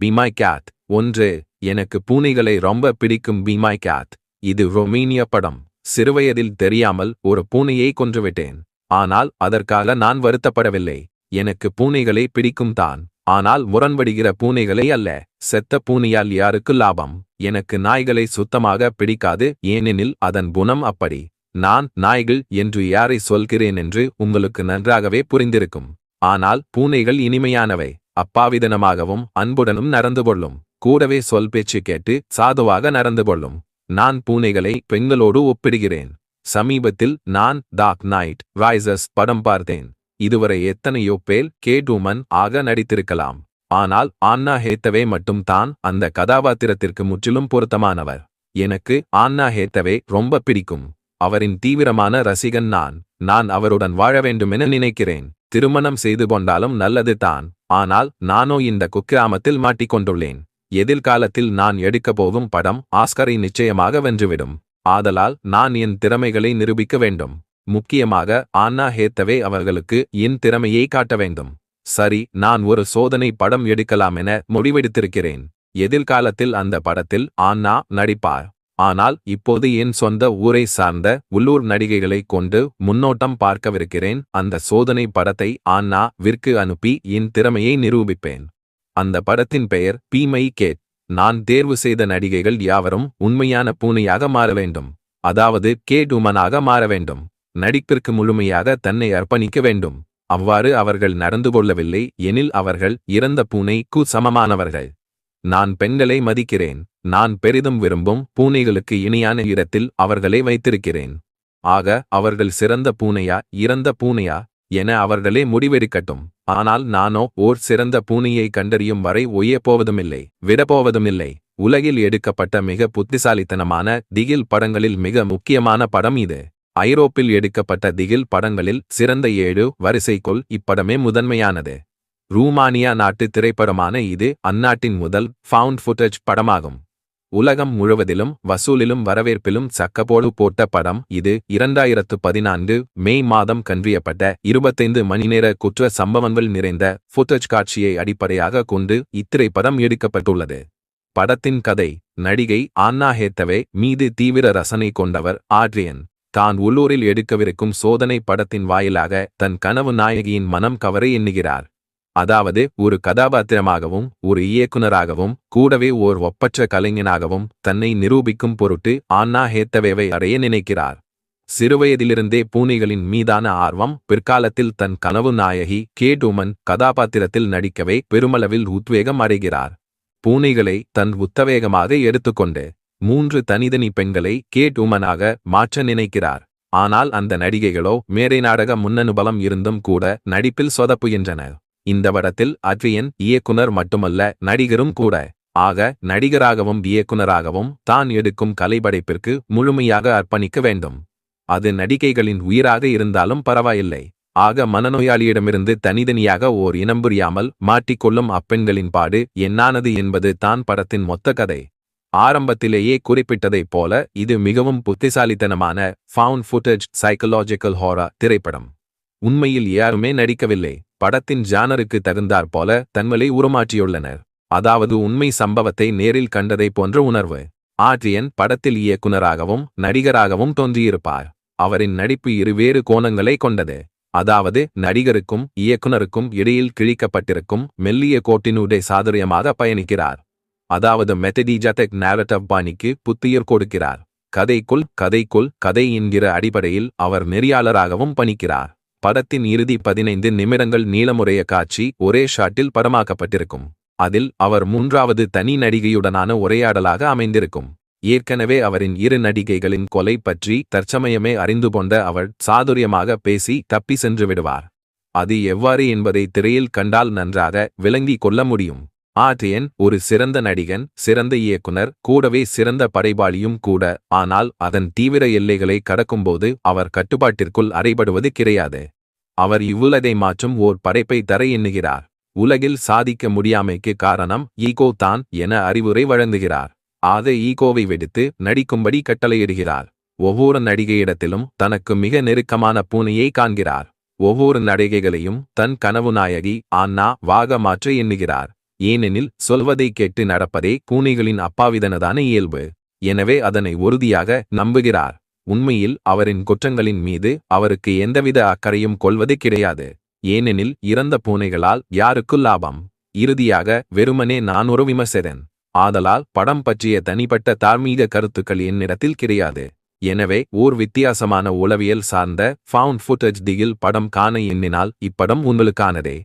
பீமாய் cath ஒன்று எனக்கு பூனைகளை ரொம்ப பிடிக்கும். பீமாய் கேத் இது ரொமேனிய படம். சிறுவயதில் தெரியாமல் ஒரு பூனையை கொன்றுவிட்டேன். ஆனால் அதற்காக நான் வருத்தப்படவில்லை. எனக்கு பூனைகளை பிடிக்கும் தான். ஆனால் முரண்படுகிற பூனைகளை அல்ல. செத்த பூனையால் யாருக்கு லாபம்? எனக்கு நாய்களை சுத்தமாக பிடிக்காது. ஏனெனில் அதன் குணம் அப்படி. நான் நாய்கள் என்று யாரை சொல்கிறேன் என்று உங்களுக்கு நன்றாகவே புரிந்திருக்கும். ஆனால் பூனைகள் இனிமையானவை. அப்பாவிதனமாகவும் அன்புடனும் நடந்து கொள்ளும் கூடவே சொல் பேச்சு கேட்டு சாதுவாக நடந்து கொள்ளும் நான் பூனைகளை பெண்களோடு ஒப்பிடுகிறேன். சமீபத்தில் நான் டாக் நைட் ரைசஸ் படம் பார்த்தேன். இதுவரை எத்தனையோ பேர் கேடூமன் ஆக நடித்திருக்கலாம். ஆனால் ஆன்னா ஹேத்தவே மட்டும் தான் அந்த கதாபாத்திரத்திற்கு முற்றிலும் பொருத்தமானவர். எனக்கு ஆன்னா ஹேத்தவே ரொம்ப பிடிக்கும். அவரின் தீவிரமான ரசிகன் நான். நான் அவருடன் வாழ வேண்டுமென நினைக்கிறேன். திருமணம் செய்து கொண்டாலும் நல்லது தான். ஆனால் நானோ இந்த குக்கிராமத்தில் மாட்டிக்கொண்டுள்ளேன். எதிர்காலத்தில் நான் எடுக்கப் போகும் படம் ஆஸ்கரை நிச்சயமாக வென்றுவிடும். ஆதலால் நான் என் திறமைகளை நிரூபிக்க வேண்டும். முக்கியமாக ஆன்னா ஹேத்தவே அவர்களுக்கு என் திறமையை காட்ட வேண்டும். சரி நான் ஒரு சோதனை படம் எடுக்கலாம் என முடிவெடுத்திருக்கிறேன். எதிர்காலத்தில் அந்த படத்தில் ஆன்னா நடிப்பார். ஆனால் இப்போது என் சொந்த ஊரை சார்ந்த உள்ளூர் நடிகைகளை கொண்டு முன்னோட்டம் பார்க்கவிருக்கிறேன். அந்த சோதனை படத்தை ஆன்னா விற்கு அனுப்பி என் திறமையை நிரூபிப்பேன். அந்த படத்தின் பெயர் பீமை கேட். நான் தேர்வு செய்த நடிகைகள் யாவரும் உண்மையான பூனையாக மாற வேண்டும். அதாவது கேடுமனாக மாற வேண்டும். நடிப்பிற்கு முழுமையாக தன்னை அர்ப்பணிக்க வேண்டும். அவ்வாறு அவர்கள் நடந்து கொள்ளவில்லை. எனில் அவர்கள் இறந்த பூனைக்கு சமமானவர்கள். நான் பெண்களை மதிக்கிறேன். நான் பெரிதும் விரும்பும் பூனைகளுக்கு இணையான இடத்தில் அவர்களை வைத்திருக்கிறேன். ஆக அவர்கள் சிறந்த பூனையா இறந்த பூனையா என அவர்களே முடிவெடுக்கட்டும். ஆனால் நானோ ஓர் சிறந்த பூனையை கண்டறியும் வரை ஒய்யப்போவதுமில்லை விடப்போவதுமில்லை உலகில் எடுக்கப்பட்ட மிக புத்திசாலித்தனமான திகில் படங்களில் மிக முக்கியமான படம் இது. ஐரோப்பில் எடுக்கப்பட்ட திகில் படங்களில் சிறந்த ஏழு வரிசைக்குள் இப்படமே முதன்மையானது. ரூமானியா நாட்டு திரைப்படமான இது அந்நாட்டின் முதல் ஃபவுண்ட் ஃபுட்டேஜ் படமாகும். உலகம் முழுவதிலும் வசூலிலும் வரவேற்பிலும் சக்கபோடு போட்ட படம் இது. இரண்டாயிரத்து பதினான்கு மே மாதம் கன்றியப்பட்ட இருபத்தைந்து மணிநேர குற்ற சம்பவங்கள் நிறைந்த ஃபுட்டேஜ் காட்சியை அடிப்படையாக கொண்டு இத்திரைப்படம் எடுக்கப்பட்டுள்ளது. படத்தின் கதை நடிகை ஆன்னா ஹேத்தவே மீது தீவிர ரசனை கொண்டவர் ஆட்ரியன். தான் உள்ளூரில் எடுக்கவிருக்கும் சோதனை படத்தின் வாயிலாக தன் கனவு நாயகியின் மனம் கவர எண்ணுகிறார். அதாவது ஒரு கதாபாத்திரமாகவும் ஒரு இயக்குனராகவும் கூடவே ஓர் ஒப்பற்ற கலைஞனாகவும் தன்னை நிரூபிக்கும் பொருட்டு ஆன்னா ஹேத்தவேவை அடைய நினைக்கிறார். சிறுவயதிலிருந்தே பூனைகளின் மீதான ஆர்வம் பிற்காலத்தில் தன் கனவு நாயகி கேடூமன் கதாபாத்திரத்தில் நடிக்கவே பெருமளவில் உத்வேகம் அடைகிறார். பூனைகளை தன் உத்தவேகமாக எடுத்துக்கொண்டு மூன்று தனிதனி பெண்களை கேடூமனாக மாற்ற நினைக்கிறார். ஆனால் அந்த நடிகைகளோ மேடை நாடக முன்னனுபலம் இருந்தும் கூட நடிப்பில் சொதப்புகின்றனர். இந்த படத்தில் அட்ரியன் இயக்குனர் மட்டுமல்ல நடிகரும் கூட. ஆக நடிகராகவும் இயக்குனராகவும் தான் எடுக்கும் கலைப்படைப்பிற்கு முழுமையாக அர்ப்பணிக்க வேண்டும். அது நடிகைகளின் உயிராக இருந்தாலும் பரவாயில்லை. ஆக மனநோயாளியிடமிருந்து தனித்தனியாக ஓர் இனம் புரியாமல் மாட்டிக்கொள்ளும் அப்பெண்களின் பாடு என்னானது என்பது தான் படத்தின் மொத்த கதை. ஆரம்பத்திலேயே குறிப்பிட்டதைப் போல இது மிகவும் புத்திசாலித்தனமான ஃபவுண்ட் ஃபுட்டேஜ் சைக்கலாஜிக்கல் ஹாரா திரைப்படம். உண்மையில் யாருமே நடிக்கவில்லை. படத்தின் ஜானருக்கு தகுந்தாற் போல தன்மலை உருமாற்றியுள்ளனர். அதாவது உண்மை சம்பவத்தை நேரில் கண்டதை போன்ற உணர்வு. ஆட்ரியன் படத்தில் இயக்குனராகவும் நடிகராகவும் தோன்றியிருப்பார். அவரின் நடிப்பு இருவேறு கோணங்களை கொண்டது. அதாவது நடிகருக்கும் இயக்குனருக்கும் இடையில் கிழிக்கப்பட்டிருக்கும் மெல்லிய கோட்டினூடே சாதுரியமாக பயணிக்கிறார். அதாவது மெத்தடிஜாடெக் நேரட்டவ் பாணிக்கு புத்துயிர் கொடுக்கிறார். கதைக்குள் கதைக்குள் கதை என்கிற அடிப்படையில் அவர் நெறியாளராகவும் பணிக்கிறார். படத்தின் இறுதி பதினைந்து நிமிடங்கள் நீளமுறைய காட்சி ஒரே ஷாட்டில் படமாக்கப்பட்டிருக்கும். அதில் அவர் மூன்றாவது தனி நடிகையுடனான உரையாடலாக அமைந்திருக்கும். ஏற்கனவே அவரின் இரு நடிகைகளின் கொலை பற்றி தற்சமயமே அறிந்து கொண்ட அவள் சாதுரியமாக பேசி தப்பி சென்று விடுவார். அது எவ்வாறு என்பதை திரையில் கண்டால் நன்றாக விளங்கிக் கொள்ள முடியும். ஆட்ரியன் ஒரு சிறந்த நடிகன் சிறந்த இயக்குனர் கூடவே சிறந்த படைபாளியும் கூட. ஆனால் அதன் தீவிர எல்லைகளை கடக்கும்போது அவர் கட்டுப்பாட்டிற்குள் அறைபடுவது கிடையாது. அவர் இவ்வுலகை மாற்றும் ஓர் படைப்பை தர எண்ணுகிறார். உலகில் சாதிக்க முடியாமைக்கு காரணம் ஈகோ தான் என அறிவுரை வழங்குகிறார். ஆத ஈகோவை வெடித்து நடிக்கும்படி கட்டளையிடுகிறார். ஒவ்வொரு நடிகையிடத்திலும் தனக்கு மிக நெருக்கமான பூனையை காண்கிறார். ஒவ்வொரு நடிகைகளையும் தன் கனவு நாயகி ஆன்னா வாக மாற்ற எண்ணுகிறார். ஏனெனில் சொல்வதை கேட்டு நடப்பதே பூனைகளின் அப்பாவிதனதான இயல்பு. எனவே அதனை உறுதியாக நம்புகிறார். உண்மையில் அவரின் குற்றங்களின் மீது அவருக்கு எந்தவித அக்கறையும் கொள்வது கிடையாது. ஏனெனில் இறந்த பூனைகளால் யாருக்கு லாபம்? இறுதியாக வெறுமனே நான் ஒரு விமர்சகன். ஆதலால் படம் பற்றிய தனிப்பட்ட தார்மீக கருத்துக்கள் என்னிடத்தில் கிடையாது. எனவே ஓர் வித்தியாசமான உளவியல் சார்ந்த ஃபவுண்ட் ஃபுட்டேஜ் திகில் படம் காண எண்ணினால் இப்படம் உங்களுக்கானதே.